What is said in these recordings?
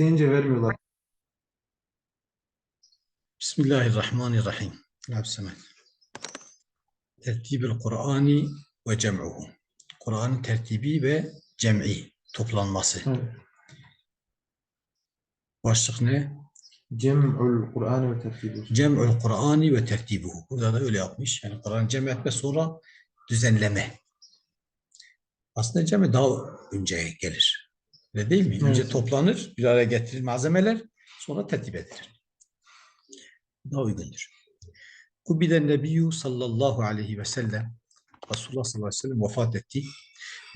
İsteyince vermiyorlar. Bismillahirrahmanirrahim. Absemet. Tertibül Kur'ani ve cem'uhu. Kur'an'ın tertibi ve cem'i, toplanması. Evet. Başlık ne? Cem'ül Kur'an ve tertibi. Cem'ül Kur'ani ve tertibuhu. Burada da öyle yapmış. Yani Kur'an cem etme sonra düzenleme. Aslında cem'i daha önce gelir. Öyle değil mi? Önce Evet. toplanır, bir araya getirilir malzemeler, sonra tertip edilir. Daha uygundur. Kubiden Nebiyyü sallallahu aleyhi ve sellem Resulullah sallallahu aleyhi ve sellem vefat etti.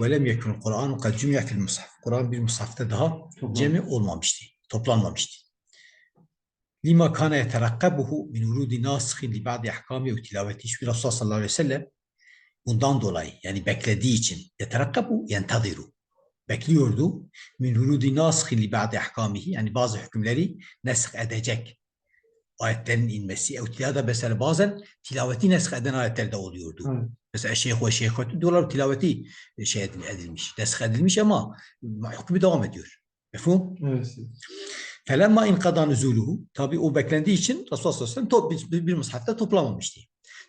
Ve lem yekun Kur'an kad cümle fil mushaf. Kur'an bir mushafta daha Toplam. cemi olmamıştı, toplanmamıştı. Lima kana yeterakkabuhu min urudi nasihin li ba'di ahkami ve tilaveti. Çünkü Resulullah sallallahu aleyhi ve sellem bundan dolayı yani beklediği için yeterakkabu yentadiru. Bekliyordu. Min urudi nasihin li ba'di ahkamihi yani bazı hükümleri nesk edecek ayetlerin inmesi. Ev tilada mesela bazen tilaveti nesk eden ayetler de oluyordu. Evet. Mesela şeyh ve şeyhati diyorlar tilaveti e, şey edil- edilmiş, nesk edilmiş ama hükmü devam ediyor. Mefhum? Evet. Felemma inkada nüzuluhu. Tabi o beklendiği için Resulullah sallallahu aleyhi ve sellem bir, bir mushafta toplamamıştı.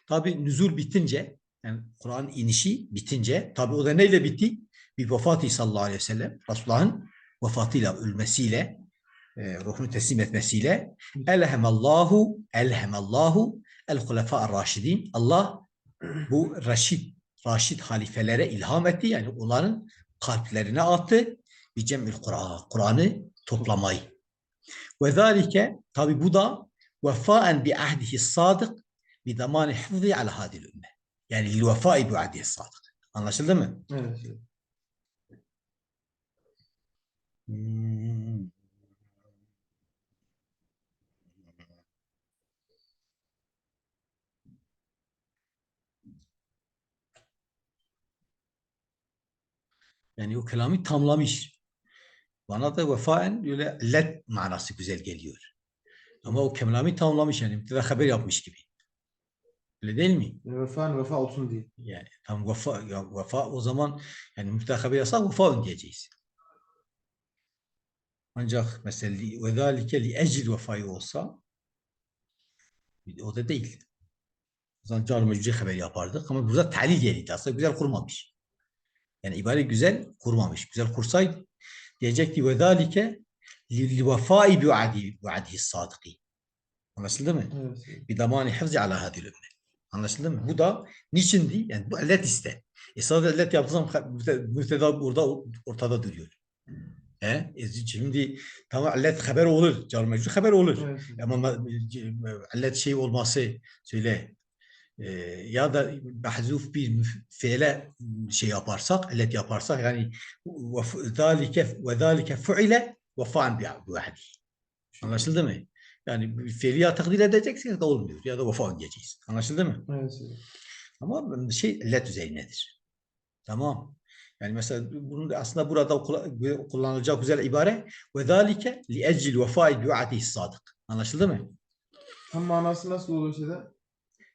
Tabi nüzul bitince, yani Kur'an inişi bitince, tabi o da neyle bitti? Bir vefatı sallallahu aleyhi ve sellem, Resulullah'ın vefatıyla, ölmesiyle, e, ruhunu teslim etmesiyle elhemallahu, elhemallahu el hulefâ raşidin. Allah bu Raşid, Raşid halifelere ilham etti. Yani onların kalplerine attı. Bir cem'ül Kur'an, Kur'an'ı toplamayı. Ve zâlike tabi bu da vefaen bi ahdihi sadık bi damani hifzi ala hadil ümme. Yani lil vefai bi ahdihi sadık. Anlaşıldı mı? Evet. Hmm. Yani o kelamı tamlamış. Bana da vefaen öyle let manası güzel geliyor. Ama o kelamı tamlamış yani müpteda haber yapmış gibi. Öyle değil mi? Yani vefa vefa olsun diye. Yani tam vefa, ya vefa o zaman yani müpteda haber yazsak vefa diyeceğiz. Ancak mesela ve zalike li ecil vefayı olsa o da değil. O zaman car mecburi haber yapardık ama burada talil geldi. Aslında güzel kurmamış. Yani ibare güzel kurmamış. Güzel kursaydı diyecekti ve zalike li vefai bi va'di va'dihi sadıki. Anlaşıldı mı? Evet. Bir damani hifzi ala hadil ümme. Anlaşıldı mı? Bu da niçindi? Yani bu illet iste. E sadece illet yaptığı zaman müfteda burada ortada duruyor. He? E şimdi tamam illet haber olur. Car mecbur haber olur. Evet. Ama ma- illet şey olması söyle e, ya da mahzuf bir fiile şey yaparsak, illet yaparsak yani ve zalike ve zalike fuile vefa'an bi va'di. Anlaşıldı mı? Yani fiili ya takdir edeceksiniz de olmuyor ya da vefa diyeceğiz. Anlaşıldı mı? Evet. Ama şey illet üzerinedir. Tamam. Yani mesela bunun da aslında burada kullanılacak güzel ibare ve zalike li ecil vefai bi va'dihi sadık. Anlaşıldı mı? Tam manası nasıl oluyor şeyde?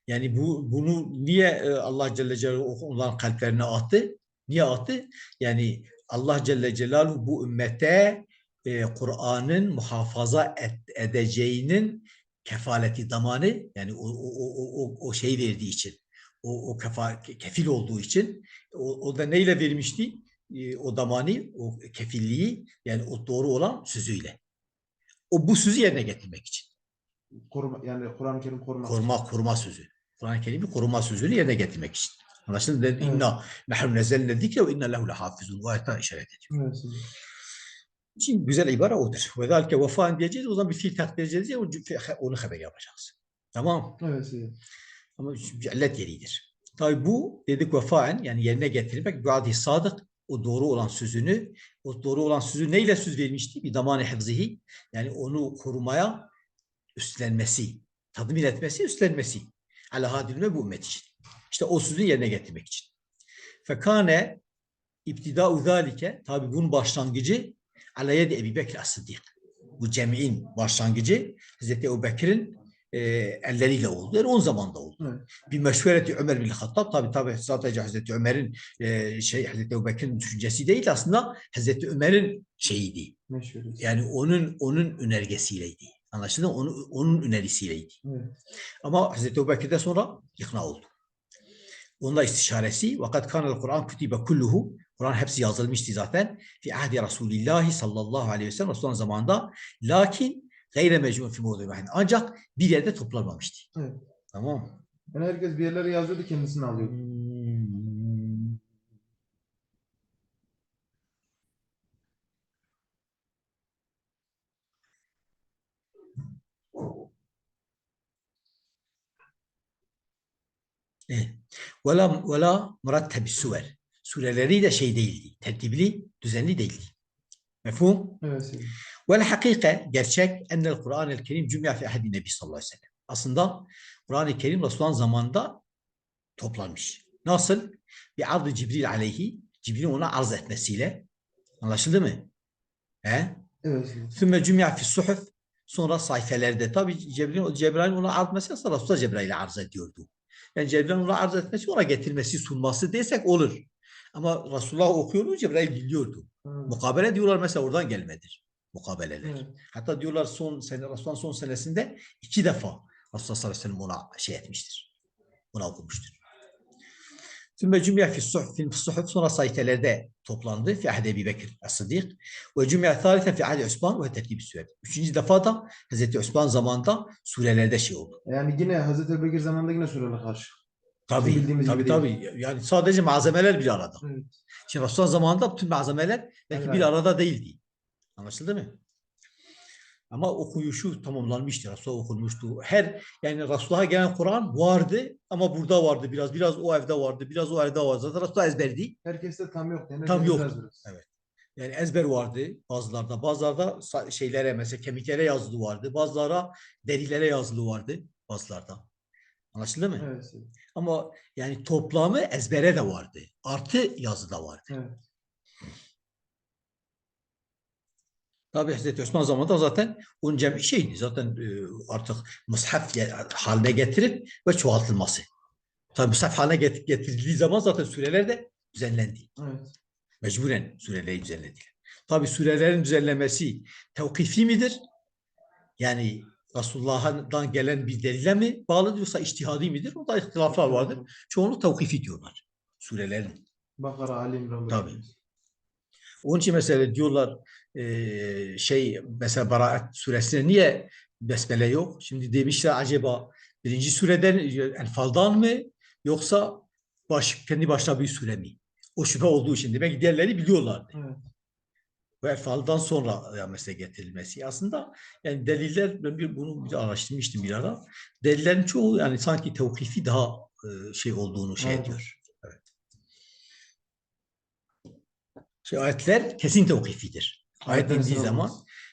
Yani bu bunu niye e, Allah Celle Celaluhu onların kalplerine attı? Niye attı? Yani Allah Celle Celaluhu bu ümmete e, Kur'an'ın muhafaza et- edeceğinin kefaleti zamanı yani o, o, o, o- o şey verdiği için o, o kefa, kefil olduğu için o, o da neyle vermişti? E, o zamanı, o kefilliği yani o doğru olan sözüyle. O bu sözü yerine getirmek için. Koruma, yani Kur'an-ı Kerim koruma. Koruma, koruma sözü. Kur'an-ı Kerim'i koruma sözünü yerine getirmek için. Anlaşıldı? Evet. İnna nahnu nezzelne zikre ve inna lehu lehafizun. Bu ayetten işaret ediyor. Evet. Şimdi güzel ibare odur. Ve zalike vefaen diyeceğiz. O zaman bir fiil takdir edeceğiz ya onu haber yapacağız. Tamam. Evet. Ama illet yeridir. Tabi bu dedik vefaen yani yerine getirmek vaadi sadık o doğru olan sözünü o doğru olan sözü neyle söz vermişti? Bir zamanı hafzihi yani onu korumaya üstlenmesi, tadmin etmesi, üstlenmesi. Ala hadilme bu ümmet için. İşte o sözü yerine getirmek için. Fekane iptida'u zalike tabi bunun başlangıcı ala yedi Ebu Bekir as-Sıddık. Bu cem'in başlangıcı Hazreti Ebu Bekir'in e, elleriyle oldu. Yani on zamanda oldu. Evet. Bir meşvereti Ömer bin Hattab tabi tabi sadece Hazreti Ömer'in e, şey Hazreti Ebubekir'in düşüncesi değil aslında Hazreti Ömer'in şeyiydi. Meşhur. Yani onun onun önergesiyleydi. Anlaşıldı mı? Onun, onun önerisiyleydi. Evet. Ama Hazreti Ebubekir'den sonra ikna oldu. Onda istişaresi vakat kanal Kur'an kütübe kulluhu Kur'an hepsi yazılmıştı zaten. Fi ahdi Resulillahi sallallahu aleyhi ve sellem Resulullah zamanında. Lakin gayre mecmun fi mevdu vahid. Ancak bir yerde toplanmamıştı. Evet. Tamam mı? Yani herkes bir yerlere yazıyordu kendisini alıyordu. Evet. Vela vela murattebi suver. Sureleri de şey değildi. Tertibli, düzenli değildi. Mefhum? Evet. Vel hakika gerçek ennel Kur'an-ı Kerim cümle fi ahdi Nebi sallallahu aleyhi ve sellem. Aslında Kur'an-ı Kerim Resulullah'ın zamanında toplanmış. Nasıl? Bir ardı Cibril aleyhi, Cibril'in ona arz etmesiyle. Anlaşıldı mı? He? Evet. Sümme cümle fi suhuf. Sonra sayfelerde. Tabi Cebrail, Cebrail ona arz etmesi aslında Resulullah Cebrail'e arz ediyordu. Yani Cebrail'in ona arz etmesi, ona getirmesi, sunması desek olur. Ama Resulullah okuyordu, Cebrail biliyordu. Evet. Mukabele diyorlar mesela oradan gelmedir. Mukabeleler. Evet. Hatta diyorlar son sene, Resulullah'ın son senesinde iki defa Resulullah sallallahu aleyhi ve sellem ona şey etmiştir. Ona okumuştur. Sümme cümle fi suhuf, sonra sayfelerde toplandı. Fi ahde Ebi Bekir as-Sıddık. Ve cümle thalithe fi ahde Osman ve tertibi süre. Üçüncü defa da Hazreti Osman zamanında surelerde şey oldu. Yani yine Hazreti Ebubekir zamanında yine sureler karşı. Tabii, bildiğimiz tabii, gibi tabii. Yani sadece malzemeler bir arada. Evet. Şimdi Resulullah zamanında bütün malzemeler belki Evet. bir arada değildi. Anlaşıldı mı? Ama okuyuşu tamamlanmıştı. Resulullah okunmuştu. Her yani Resulullah'a gelen Kur'an vardı ama burada vardı biraz. Biraz o evde vardı. Biraz o evde vardı. Zaten Resulullah ezberdi. Herkeste tam yok. Yani Tam biraz. Evet. Yani ezber vardı bazılarda. Bazılarda şeylere mesela kemiklere yazılı vardı. Bazılara derilere yazılı vardı. Bazılarda. Anlaşıldı mı? Evet. Ama yani toplamı ezbere de vardı. Artı yazı da vardı. Evet. Tabi Hazreti Osman zamanında zaten onun cem'i şeydi. Zaten e, artık mushaf haline getirip ve çoğaltılması. Tabi mushaf haline get- getirildiği zaman zaten süreler de düzenlendi. Evet. Mecburen süreleri düzenlediler. Tabi sürelerin düzenlemesi tevkifi midir? Yani Resulullah'dan gelen bir delile mi bağlı yoksa içtihadi midir? O da ihtilaflar vardır. Çoğunluk tevkifi diyorlar surelerin. Bakara, Ali İmran. Tabii. Onun için mesela diyorlar eee, şey mesela Baraat suresinde niye besmele yok? Şimdi demişler acaba birinci sureden Enfal'dan mı yoksa baş, kendi başına bir sure mi? O şüphe olduğu için demek ki diğerleri biliyorlardı. Evet. Ve Enfal'dan sonra mesela getirilmesi. Aslında yani deliller ben bir, bunu bir araştırmıştım bir ara. Delillerin çoğu yani sanki tevkifi daha e, şey olduğunu şey Evet. ediyor. Evet. Şey, ayetler kesin tevkifidir. Ayet indiği zaman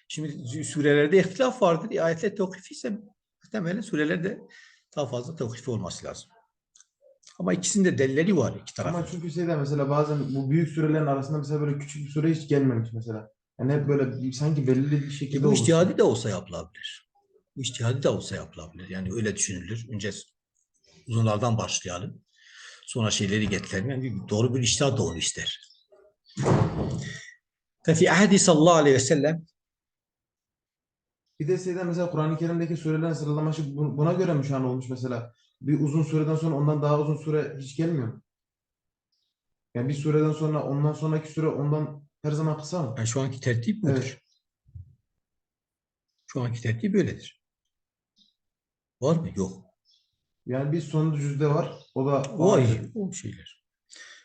şimdi surelerde ihtilaf vardır. E, ayetler tevkifi ise muhtemelen surelerde daha fazla tevkifi olması lazım. Ama ikisinde delilleri var iki tarafın. Ama çünkü şeyde mesela bazen bu büyük surelerin arasında mesela böyle küçük bir sure hiç gelmemiş mesela. Yani hep böyle sanki belirli bir E, şekilde bu olmuş. içtihadi de olsa yapılabilir. Bu içtihadi de olsa yapılabilir. Yani öyle düşünülür. Önce uzunlardan başlayalım. Sonra şeyleri getirelim. Yani doğru bir içtihat da onu ister. Fefi ahdi sallallahu aleyhi ve sellem Bir de şeyden mesela Kur'an-ı Kerim'deki surelerin sıralaması bu- buna göre mi şu an olmuş mesela? Bir uzun sureden sonra ondan daha uzun sure hiç gelmiyor? Yani bir sureden sonra ondan sonraki sure ondan her zaman kısa mı? yani şu anki tertip budur. Evet. Şu anki tertip böyledir. Var mı? Yok. Yani bir sonuncu cüzde var. O da O ayrı. O şeyler.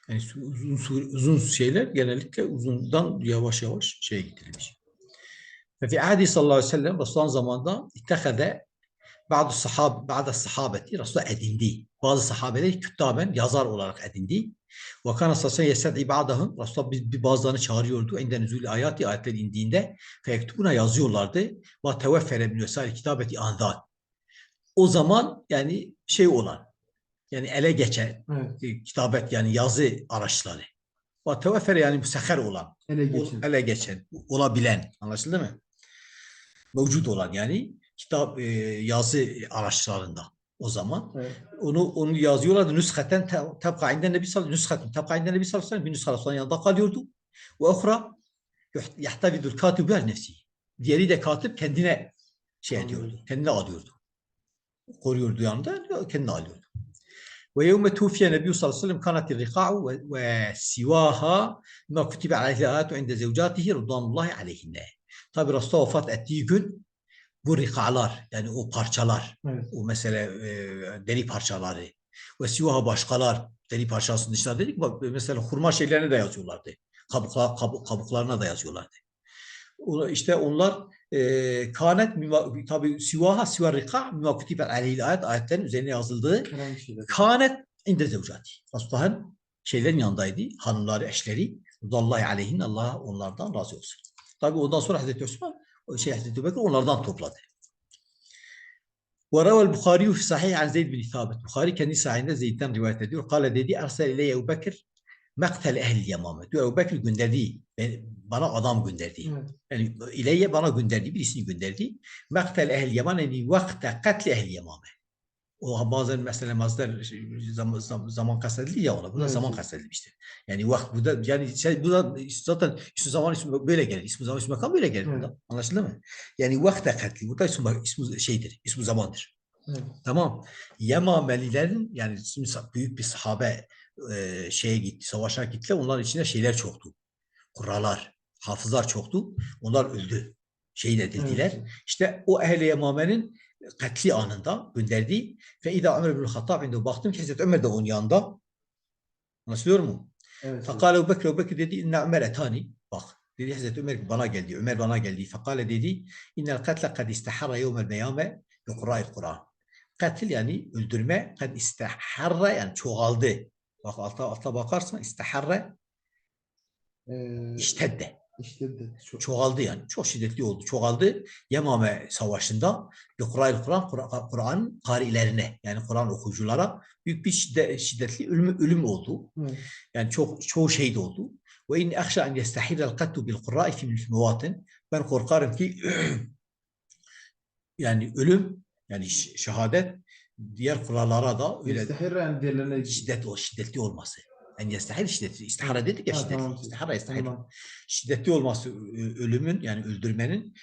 Yani uzun, uzun şeyler genellikle uzundan yavaş yavaş şeye getirilmiş. Ve fi ahdi sallallahu aleyhi ve sellem Resulullah'ın zamanında ittehade bazı sahab bazı sahabeti Resulullah edindi. Bazı sahabeleri küttaben yazar olarak edindi. Ve kana sallallahu yested'i ba'dahum Resulullah bir, bir bazılarını çağırıyordu. İnden nüzul ayati ayetler indiğinde feyektubuna yazıyorlardı. Ve teveffere min vesaire kitabeti anzat. O zaman yani şey olan yani ele geçen Evet. kitabet yani yazı araçları. Ve teveffere yani müsehher olan, Ele geçin. ele geçen, olabilen anlaşıldı mı? Mevcut olan yani kitap e, yazı araçlarında o zaman. Evet. Onu onu yazıyorlardı. Nüshaten inden Nebi sallallahu nüshaten tebka inden Nebi sallallahu aleyhi ve sellem bir nüsha Resulullah'ın yanında kalıyordu. Ve ukhra yuht- yahtavidul katibu el nefsi. Diğeri de katip kendine şey ediyordu. Kendine alıyordu. Koruyordu yanında kendine alıyordu. Ve yevme tufiye Nebi sallallahu aleyhi ve sellem kanatir rika'u ve, sivaha ma kutibe aleyhi inde zevcatihi rıdvanullahi aleyhinne. Tabi Resulullah vefat ettiği gün bu rikalar yani o parçalar Evet. o mesele e, deri parçaları ve sivaha başkalar deri parçasının dışında dedik bak mesela hurma şeylerine de yazıyorlardı. Kabuklar, kabuk, kabuklarına da yazıyorlardı. O, işte onlar e, kanet tabi sivaha sivar rika mima kutibe aleyhi ayet ayetlerin üzerine yazıldığı kanet inde zevcati. Resulullah'ın şeylerin yanındaydı. Hanımları, eşleri. Rıdallahi aleyhin Allah onlardan razı olsun. Tabi ondan sonra Hazreti Osman, شيحه الدبكر ونرضان توبلاد وروى البخاري في صحيح عن زيد بن ثابت. البخاري كان يسعى عند زيد تم رواية تدور قال ديدي أرسل إلي أبو بكر مقتل أهل اليمامة. دو أبو بكر جندردي يعني بنا عظام جندردي. يعني إلي بنا جندردي بيسني جندردي مقتل أهل اليمامة يعني وقت قتل أهل اليمامة. O bazen mesela mazlar zaman, zaman, zaman kastedildi ya ona. Burada Evet, zaman kastedilmiştir. Yani vakt burada yani şey, burada zaten ismi zaman ismi böyle gelir. İsmi zaman ismi makam böyle gelir Evet. burada. Anlaşıldı mı? Yani vakte katli. Burada ismi, ismi şeydir. ismi zamandır. Evet. Tamam. Yemamelilerin yani şimdi büyük bir sahabe e, şeye gitti, savaşa gittiler. Onların içinde şeyler çoktu. Kurralar, hafızlar çoktu. Onlar öldü. Şehit edildiler. Evet. İşte o ehl-i Yemame'nin katli anında gönderdiği ve İda Ömer bin Hattab indi. Baktım ki Hazreti Ömer de onun yanında. Anlaşılıyor mu? Evet. Fakale Ebu Bekir, Ebu Bekir dedi inne Ömer etani. Bak dedi Hazreti Ömer bana geldi. Ömer bana geldi. Fakale dedi innel katle kad istaharra yevmel meyame bi kura'il Kur'an. Katil yani öldürme kad istaharra yani çoğaldı. Bak alta, alta bakarsan istaharra Ee, iştedde. İşte de çok. çoğaldı yani. Çok şiddetli oldu. Çoğaldı. Yemame Savaşı'nda bir Kur'an Kur'an karilerine yani Kur'an okuyuculara büyük bir şiddet, şiddetli ölüm ölüm oldu. Evet. Yani çok çoğu şehit oldu. Ve inni ahşa en yestahil el kattu bil Kur'an fi mevatin. Ben korkarım ki yani ölüm yani şehadet diğer kurallara da öyle şiddet o şiddetli olması. En yestahil şiddetli. İstihara dedik ya Ha, şiddetli. tamam. İstihara yestahil Tamam. şiddetli olması ölümün yani öldürmenin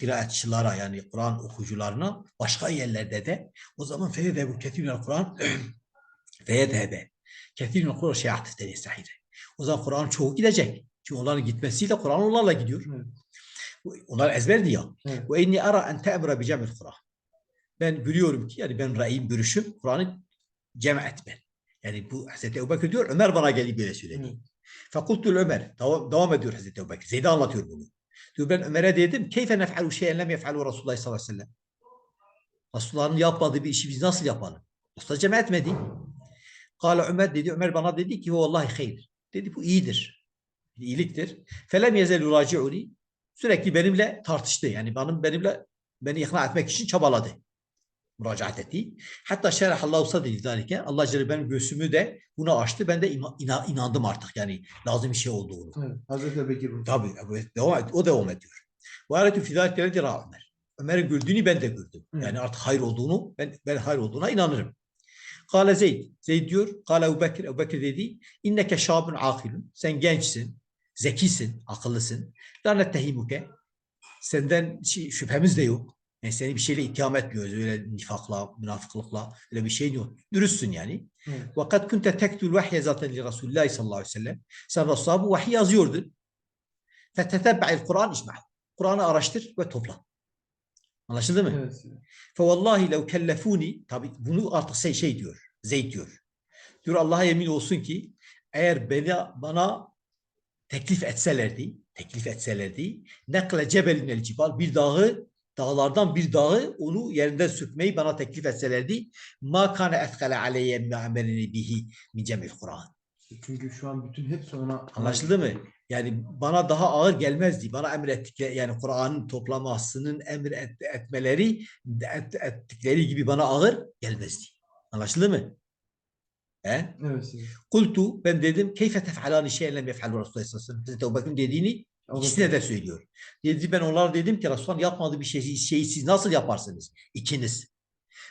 kıraatçılara yani Kur'an okuyucularına başka yerlerde de o zaman feyde bu ketirün Kur'an feyde ketirün Kur'an şey atıfta yestahire. O zaman Kur'an çoğu gidecek. Çünkü onların gitmesiyle Kur'an onlarla gidiyor. Evet. Onlar ezberdi ya. Ve inni ara en te'mura bi cem'il Kur'an. Ben görüyorum ki yani ben ra'yim görüşüm Kur'an'ı cem etmen. Yani bu Hazreti Ebu Bekir diyor Ömer bana geldi böyle söyledi. Evet. Fakultu Ömer. Devam, devam ediyor Hazreti Ebu Bekir. Zeyd'e anlatıyor bunu. Diyor ben Ömer'e dedim. Keyfe nef'alu şeyen lem yef'alu Resulullah sallallahu aleyhi ve sellem. Resulullah'ın yapmadığı bir işi biz nasıl yapalım? Usta cem etmedi. Kale Ömer dedi. Ömer bana dedi ki vallahi hayır. Dedi bu iyidir. İyiliktir. Felem yezel yuraciuni. Sürekli benimle tartıştı. Yani benim benimle beni ikna etmek için çabaladı. Müracaat etti. Hatta şerahallahu sadri zalike. Allah Celle benim göğsümü de buna açtı. Ben de ina- inandım artık yani lazım bir şey olduğunu. Evet. Hazreti Ebubekir bu. Tabii evet, devam o devam ediyor. Ve aletü fidâlik geldi Ömer. Ömer'in güldüğünü ben de gördüm. Hı. Yani artık hayır olduğunu, ben, ben hayır olduğuna inanırım. Kale Zeyd. Zeyd diyor. Kale Ebu Bekir. Ebu Bekir dedi. İnneke şabun akilun. Sen gençsin. Zekisin. Akıllısın. La nettehimuke. Senden şüphemiz de yok. Yani seni bir şeyle itham etmiyoruz. Öyle nifakla, münafıklıkla. Öyle bir şeyin yok. Dürüstsün yani. Kad kunte tektul vahye zaten li Resulullah sallallahu aleyhi ve sellem. Sen Resulullah'a bu vahiy yazıyordun. Fetetebbe'il Kur'an icma. Kur'an'ı araştır ve topla. Anlaşıldı mı? Evet. Fevallahi lev kellefuni tabi bunu artık şey, şey diyor. Zeyd diyor. Diyor Allah'a yemin olsun ki eğer beni bana teklif etselerdi, teklif etselerdi nekle cebelin el cibal bir dağı dağlardan bir dağı onu yerinden sökmeyi bana teklif etselerdi ma kana etkale aleyye mi amelini bihi min cemil Kur'an. Çünkü şu an bütün hepsi ona Anlaşıldı mı? Yani bana daha ağır gelmezdi. Bana emrettikleri yani Kur'an'ın toplamasının emir et- etmeleri et- ettikleri gibi bana ağır gelmezdi. Anlaşıldı mı? He? Evet. Kultu ben dedim keyfe tef'alani şeyen lem yef'alu Resulullah sallallahu aleyhi ve sellem. Dediğini İkisine de söylüyor. Dedi ben onlara dedim ki Resulullah yapmadığı bir şeyi, şeyi siz nasıl yaparsınız? İkiniz.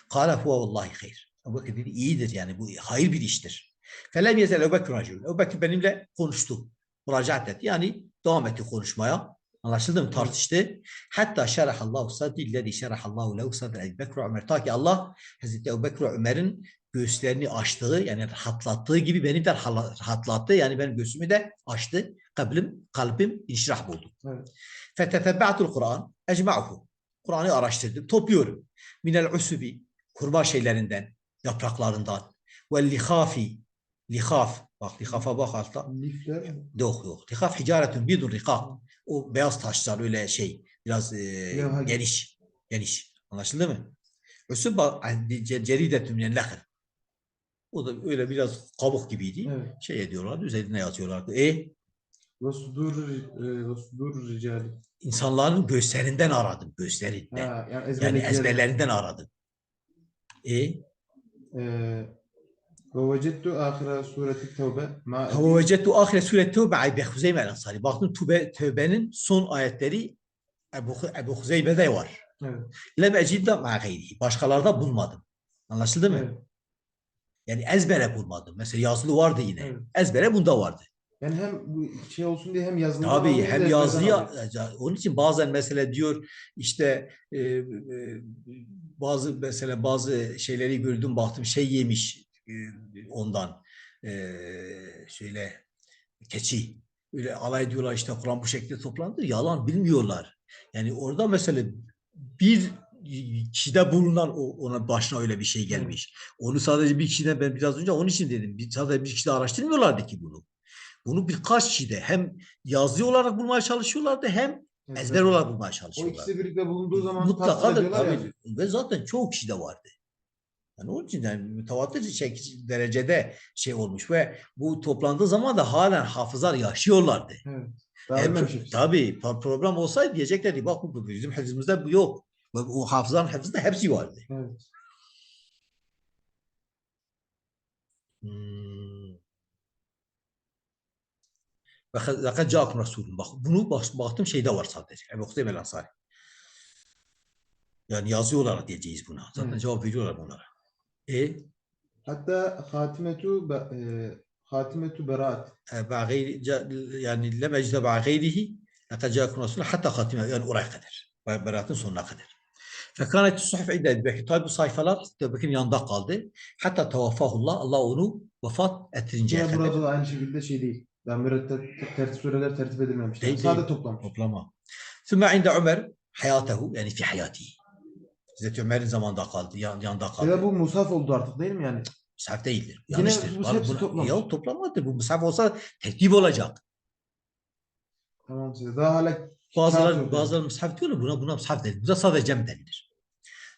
Kâle huve vallahi hayır. Ebu Bekir dedi iyidir yani bu hayır bir iştir. Felem yezel Ebu Bekir. Ebu Bekir benimle konuştu. Müracaat etti. Yani devam etti konuşmaya. Anlaşıldı mı? Tartıştı. Hatta şerahallahu sadri lezi şerahallahu lehu sadri Ebu Bekir Ömer. Ta ki Allah Hazreti Ebu Bekir Ömer'in göğüslerini açtığı yani rahatlattığı gibi benim de rahatlattı. Yani benim göğsümü de açtı. Kalbim, kalbim inşirah buldu. Evet. Fetetebba'tul Kur'an ecma'uhu. Kur'an'ı araştırdım, topluyorum. Minel usubi, kurbağa şeylerinden, yapraklarından. Ve lihafi, lihaf. Bak lihafa bak altta. Lifler. Yok yok. Lihaf hicaretun bidun rikak. O beyaz taşlar öyle şey. Biraz e, geniş. Geniş. Anlaşıldı mı? Üsub ceridetun minel lehr. O da öyle biraz kabuk gibiydi. Evet. Şey ediyorlardı, üzerine yatıyorlardı. E Ve sudur, e, ve sudur ricali. insanların göğüslerinden aradım, göğüslerinden. Ha, yani Yani ezberlerinden aradım. E Ee, ve vecettu ahire sureti tevbe ma Ve vecettu ahire sure Tevbe Ebu Huzeyme el-Ensari. Baktım tövbe, Tevbe'nin son ayetleri Ebu, Ebu Huzeyme'de var. Evet. Lem ecidde ma gayrihi. Başkalarda bulmadım. Anlaşıldı mı? Evet. Yani ezbere bulmadım. Mesela yazılı vardı yine. Evet. Ezbere bunda vardı. Yani hem bu şey olsun diye hem yazılı Tabii hem yazıya onun için bazen mesela diyor işte e, e, bazı mesela bazı şeyleri gördüm baktım şey yemiş e, ondan e, şöyle keçi öyle alay diyorlar işte Kur'an bu şekilde toplandı yalan bilmiyorlar. Yani orada mesela bir kişide bulunan o, ona başına öyle bir şey gelmiş. Onu sadece bir kişiden ben biraz önce onun için dedim. Bir, sadece bir kişide araştırmıyorlardı ki bunu. Bunu birkaç kişide hem yazı olarak bulmaya çalışıyorlardı hem ezber olarak bulmaya O çalışıyorlardı. ikisi birlikte bulunduğu zaman Mutlaka da tabii ve zaten çoğu kişide vardı. Yani onun için yani mütevatir şey, derecede şey olmuş ve bu toplandığı zaman da halen hafızlar yaşıyorlardı. Evet. Pro- hepsi. tabii pro- program olsaydı diyeceklerdi bak bu bizim hafızımızda bu yok. Ve o hafızanın hepsinde hepsi vardı. Evet. Hmm. Ve cevap Resulüm. Bak bunu baktım şeyde var sadece. Ebu Hüseyin el Ansari. Yani yazıyorlar diyeceğiz buna. Zaten evet. cevap veriyorlar bunlara. E? Hatta hatimetu e, hatimetu berat. E, yani le mecde ba gayrihi lekad cevap Resulüm hatta hatime yani oraya kadar. Berat'ın sonuna kadar. Fekanet suhuf inde Ebu. Tabi bu sayfalar Ebu Bekir'in yanında kaldı. Hatta tevaffahullah. Allah onu vefat ettirinceye Yine kadar. burada da aynı şekilde şey değil. Ben mürettep tertip süreler tertip edilmemiş. Değil, Sade değil. toplamış. Toplama. Sümme inde Ömer hayatehu yani fi hayati. Hazreti Ömer'in zamanında kaldı. Yan, yanında kaldı. Ya bu musaf oldu artık değil mi yani? Mushaf değildir. Yine Yanlıştır. hepsi buna- toplamış. Ya toplamadır. Bu mushaf olsa tertip olacak. Tamam size. Daha hala Bazıları bazıları mushaf diyorlar buna buna mushaf denir. Bu da sadece cem denilir.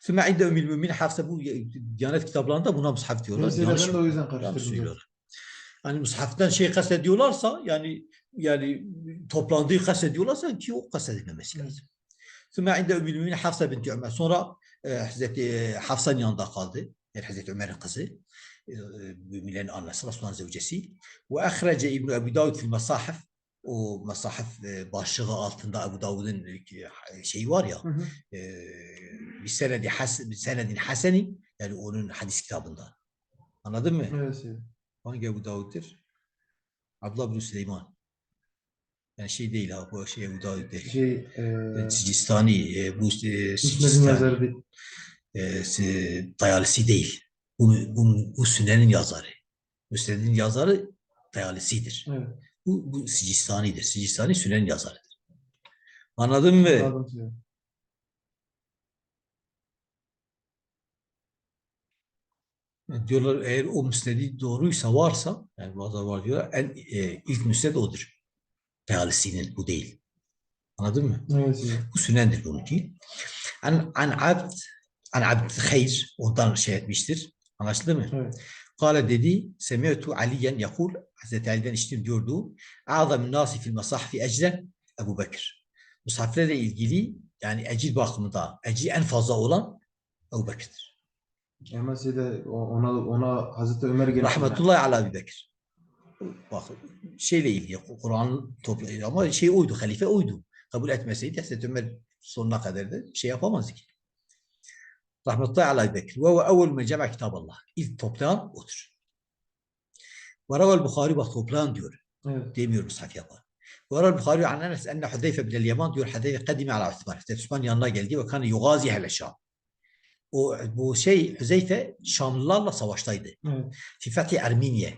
Sümme inde ümmül mümin hafsa bu Diyanet kitaplarında buna mushaf diyorlar. Yanlış, ben de o yüzden karıştırdım. Hani mushaftan şey kastediyorlarsa yani yani toplandığı kastediyorlarsa ki o kastedilmemesi lazım. Sümme inde ümmül mümin Hafsa binti Ömer. Sonra e, Hazreti Hafsa'nın yanında kaldı. Yani Hazreti Ömer'in kızı. E, müminlerin annesi, Resulullah'ın zevcesi. Ve ahrece İbn Ebi Davud fil masahif. O masahif e, başlığı altında Ebu Davud'un e, şeyi var ya Hı hı. e, bir senedi has, bir senedin haseni yani onun hadis kitabında. Anladın mı? Evet. Hangi Ebu Davud'dur? Abdullah bin Süleyman. Yani şey değil ha bu şey Ebu Davud değil. Şey, E, Sicistani e, bu e, Sicistani e, si- dayalisi değil. Bu, bu, bu Sünen'in yazarı. Müsned'in yazarı dayalisidir. Evet. Bu, bu Sicistani'dir. Sicistani Sünen'in yazarıdır. Anladın mı? Anladım diyorlar eğer o müsnedi doğruysa varsa yani bazılar var diyorlar en e, ilk müsned odur. Realistinin bu değil. Anladın mı? Evet. evet. Bu sünendir bununki. An, an abd an abd hayr ondan şey etmiştir. Anlaşıldı mı? Evet. Kale dedi semi'tu aliyen yakul Hazreti Ali'den işittim diyordu. Azam nasi fil masahfi ecren Ebu Bekir. Musafirlerle ilgili yani ecil bakımında ecri en fazla olan Ebu Bekir'dir. Ama o- ona ona Hazreti Ömer gelen Rahmetullahi ala Ebu Bekir. bak şeyle ilgili Kur'an toplayı ama şey oydu, halife oydu. Kabul etmeseydi Hazreti Ömer sonuna kadar da şey yapamazdı ki. Rahmetullahi aleyhi Bekir. Ve evvel men cema kitaballah. İlk toplayan odur. Varaval Bukhari ve Toplan diyor. Evet. Demiyor Mus'haf yapan. Varaval Bukhari an Enes enne Hudeyfe bin Yaman diyor Hudeyfe kadime ala Osman. Osman yanına geldi ve kanı yugazi hele Şam. O bu şey Huzeyfe Şamlılarla savaştaydı. Evet. Fi fethi Ermeniye.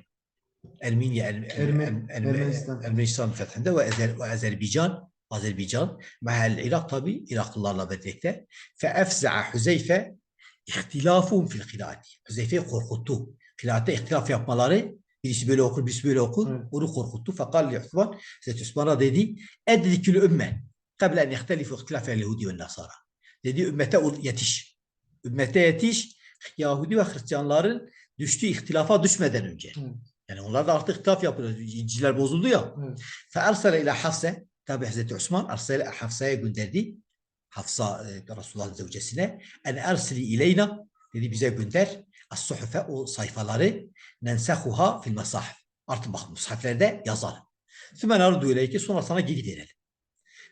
Ermeniye, Ermenistan fethinde ve, Azer, ve Azerbaycan Azerbaycan mehel Irak tabi Iraklılarla birlikte fe efza'a Huzeyfe ihtilafun fil kıraati. Huzeyfe'yi korkuttu. Kıraatte ihtilaf yapmaları Birisi böyle okur, birisi böyle okur. Evet. Onu korkuttu. Fakal Osman, Hazreti Osman'a dedi, Edrikül ümme, kabla en ihtelifu ihtilafel Yahudi ve Nasara. Dedi ümmete yetiş. Ümmete yetiş, Yahudi ve Hristiyanların düştüğü ihtilafa düşmeden önce. Evet. Yani onlar da artık ihtilaf yapıyor. İnciler bozuldu ya. Evet. Fe ersele ila Hafse, tabi Hazreti Osman, ersele Hafsa'ya gönderdi. Hafsa e, Resulullah'ın zevcesine en ersili ileyna dedi bize gönder as o sayfaları ننسخها في المصاحف artık bak mushaflerde yazalım. ثم نرد إليك sonra sana geri verelim.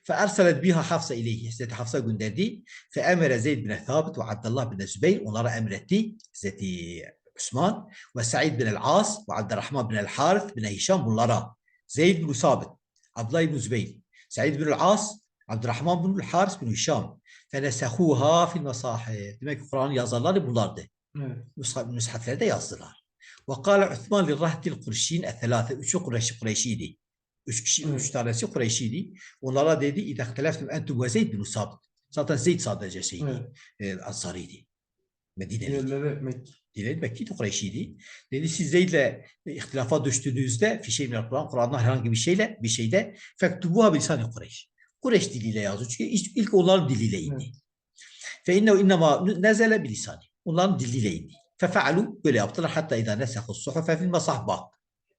فأرسلت بها حفصة إليه. حسنة حفصة gönderdi فأمر زيد بن ثابت وعبد الله بن الزبير ونرى أمرتي زيدي عثمان وسعيد بن العاص وعبد الرحمن بن الحارث بن هشام bunlara زيد بن ثابت عبد الله بن الزبير سعيد بن العاص عبد الرحمن بن الحارث بن هشام. فنسخوها في المصاحف. demek ki Kur'an yazarları نسخة evet. mushaflerde yazdılar Ve kâle Osman li rahdil kurşin ethelâfe. Üçü Kureyşi, Kureyşiydi. Üç kişi, üç tanesi Kureyşiydi. Onlara dedi idehteleftim entu ve Zeyd bin Usab. Zaten Zeyd sadece şeydi. Evet. E, Ansariydi. Medine'liydi. Diğerleri Mekke. Diğerleri Mekke'ydi, Kureyşiydi. Dedi siz Zeyd'le ihtilafa düştüğünüzde fişeyi minel Kur'an, Kur'an'da herhangi bir şeyle, bir şeyde fektubuha bilsani Kureyş. Kureyş diliyle yazdı. Çünkü ilk onların diliyle indi. Evet. Fe innehu innema nezele bilisani. Onların diliyle indi. Fefealu böyle yaptılar. Hatta idâ nesehu suhufe fil masah bak.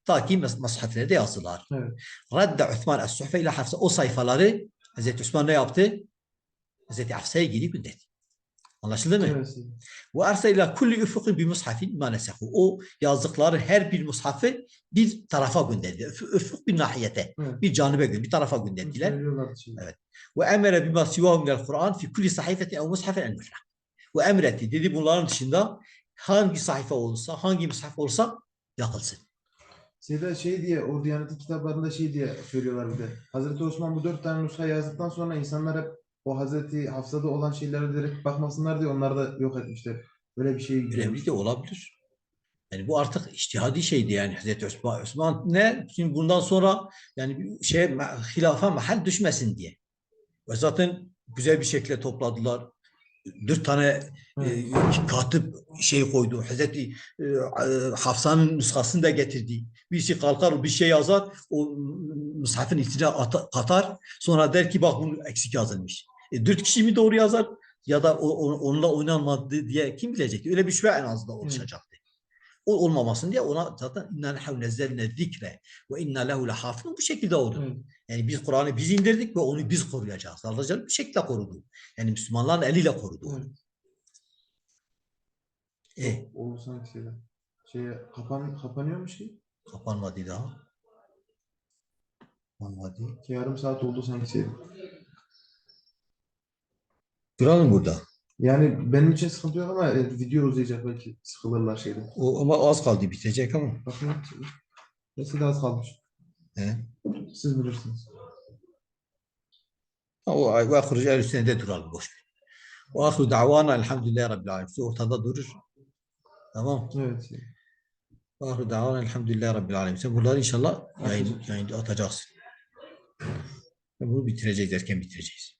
Ta ki mas- masahiflerde yazdılar. Evet. Radde Osman es-suhufe ile Hafsa. O sayfaları Hazreti Osman ne yaptı? Hazreti Hafsa'ya geri gönderdi. Anlaşıldı mı? Evet. Ve arsela kulli ufuqin bi mushafin ma nesahu. O yazdıkları her bir mushafı bir tarafa gönderdi. Üf- Ufuk bir nahiyete, Evet. bir canibe gönderdi, bir tarafa gönderdiler. Söylüyorlardı şimdi. Evet. Ve emre bima sivahu minel Kur'an fi kulli sahifetin ev mushafin el muhrak. Ve emretti dedi bunların dışında hangi sayfa olursa, hangi mushaf olursa yakılsın. Şeyde şey diye o Diyanet'in kitaplarında şey diye söylüyorlar bir de. Hazreti Osman bu dört tane nuska yazdıktan sonra insanlar hep o Hazreti Hafsa'da olan şeylere direkt bakmasınlar diye onları da yok etmişler. Böyle bir şey Önemli de olabilir. Yani bu artık içtihadi şeydi yani Hazreti Osman, Osman ne? Şimdi bundan sonra yani bir şey hilafa mahal düşmesin diye. Ve zaten güzel bir şekilde topladılar. Dört tane e, katip şey koydu. Hazreti e, Hafsa'nın nüshasını da getirdi. Birisi kalkar bir şey yazar, o mushafın içine ata- katar. Sonra der ki bak bunu eksik yazılmış. E, dört kişi mi doğru yazar ya da o- onunla oynanmadı diye kim bilecek? Öyle bir şüphe en azından oluşacaktı. O olmamasın diye ona zaten inna lehu nezzelne zikre ve inna lehu lehafizun bu şekilde oldu. Evet. Yani biz Kur'an'ı biz indirdik ve onu biz koruyacağız. Allah Celle bir şekilde korudu. Yani Müslümanların eliyle korudu. onu. Evet. E, Oldu sanki şeyde. Şeye kapan, kapanıyor mu şey? kapanmadı daha. Kapanmadı. Yarım saat oldu sanki şey. Duralım burada. Yani benim için sıkıntı yok ama e, video uzayacak belki sıkılırlar şeyde. O, ama az kaldı bitecek ama. Bakın. Daha az kalmış. He. Siz bilirsiniz. O ve ahrucu el üstünde de duralım boş ver. Ve ahru davana elhamdülillahi rabbil alemin. Ortada durur. Tamam. Evet. Ve ahru davana elhamdülillahi rabbil alemin. Sen bunları inşallah yayın, yayında atacaksın. Bunu bitireceğiz erken bitireceğiz.